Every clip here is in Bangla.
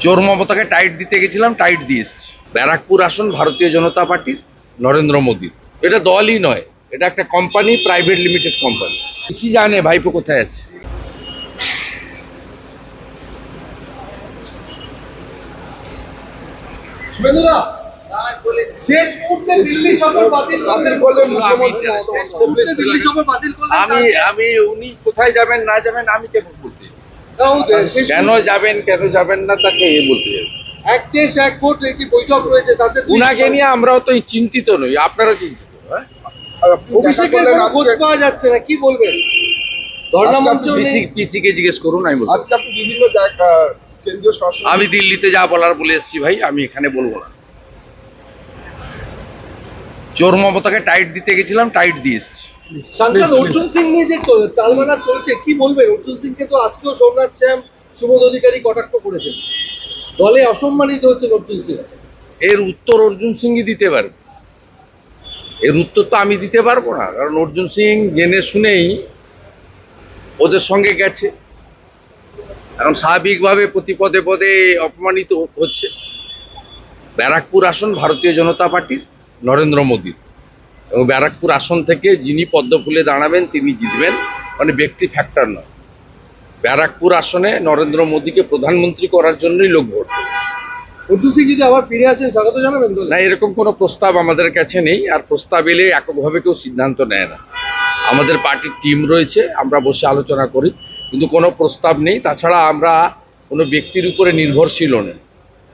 চোর মমতাকে টাইট দিতে গেছিলাম টাইট দিয়ে এসছি। ব্যারাকপুর আসন ভারতীয় জনতা পার্টির নরেন্দ্র মোদীর এটা দলই নয় এটা একটা কোম্পানি প্রাইভেট লিমিটেড কোম্পানি পিসি জানে ভাইপো কোথায় আছে। আমি- আমি আমি উনি কোথায় যাবেন না যাবেন আমি কেন বলতে কেন যাবেন কেন যাবেন না তাকে এ বলতে যাব। এক দেশ এক ভোট একটি বৈঠক রয়েছে তাতে উনাকে নিয়ে আমরাও তো চিন্তিত নই আপনারা চিন্তিত হ্যাঁ? অভিষেকের খোঁজ পাওয়া যাচ্ছে না কি বলবেন? পিসিকে জিজ্ঞেস করুন আমি বলব আজকে আপনি বিভিন্ন জায়গা কেন্দ্রীয় শাসন আমি দিল্লিতে যা বলার বলে এসেছি ভাই আমি এখানে বলব না। চোর মমতাকে টাইট দিতে গেছিলাম টাইট দিয়ে এসেছি। সাংসদ অর্জুন সিং নিয়ে যে তালমানা চলছে কি বলবেন? অর্জুন সিংকে তো আজকেও সোমনাথ শ্যাম সুবোধ অধিকারী কটাক্ষ করেছেন। দলে অসম্মানিত হচ্ছেন অর্জুন সিং। এর উত্তর অর্জুন সিংই দিতে পারবে। এর উত্তর তো আমি দিতে পারব না কারণ অর্জুন সিং জেনে শুনেই ওদের সঙ্গে গেছে। এখন স্বাভাবিকভাবে প্রতি পদে পদে অপমানিত হচ্ছে। ব্যারাকপুর আসন ভারতীয় জনতা পার্টির নরেন্দ্র মোদীর। এবং ব্যারাকপুর আসন থেকে যিনি পদ্ম ফুলে দাঁড়াবেন তিনি জিতবেন। মানে ব্যক্তি ফ্যাক্টর নয়। ব্যারাকপুর আসনে নরেন্দ্র মোদীকে প্রধানমন্ত্রী করার জন্যই লোক ভোট। অর্জুন সিং যদি আবার ফিরে আসেন স্বাগত জানাবেন না এরকম কোনো প্রস্তাব আমাদের কাছে নেই আর প্রস্তাব এলে এককভাবে কেউ সিদ্ধান্ত নেয় না। আমাদের পার্টির টিম রয়েছে আমরা বসে আলোচনা করি কিন্তু কোনো প্রস্তাব নেই। তাছাড়া আমরা কোনো ব্যক্তির উপরে নির্ভরশীল নেই।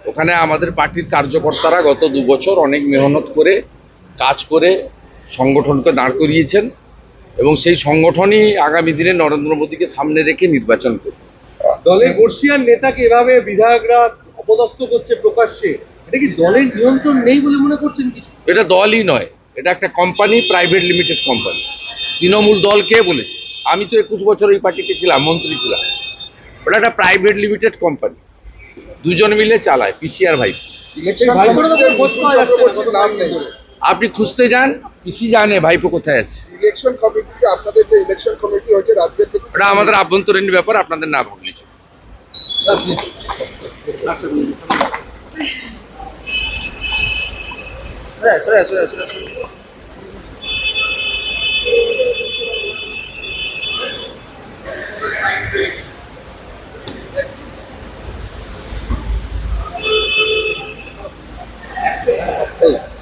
ওখানে আমাদের পার্টির কার্যকর্তারা গত দু বছর অনেক মেহনত করে কাজ করে সংগঠনকে দাঁড় করিয়েছেন এবং সেই সংগঠনই আগামী দিনে নরেন্দ্র মোদীকে সামনে রেখে নির্বাচন করবে। দলে বর্ষিয়ার নেতাকে এভাবে বিধায়করা অপদস্থ করছে প্রকাশ্যে এটা কি দলের নিয়ন্ত্রণ নেই বলে মনে করছেন কিছু? এটা দলই নয় এটা একটা company private limited company Trinamool দল কে বলেছে? আমি তো একুশ বছর এই পার্টিতে ছিলাম মন্ত্রী ছিলাম। ওটা একটা প্রাইভেট লিমিটেড কোম্পানি দুজন মিলে চালায় পিসিআর ভাই। ইলেকশন ভাই, খোঁজ পাওয়া যাচ্ছে নাম নেই। আপনি খুঁজতে যান পিসি জানে ভাইপো কোথায় আছে ইলেকশন কমিটি আপনাদের যে ইলেকশন কমিটি হয়েছে রাজ্যের থেকে এটা আমাদের আভ্যন্তরীণ ব্যাপার আপনাদের না ভাবলে Hey.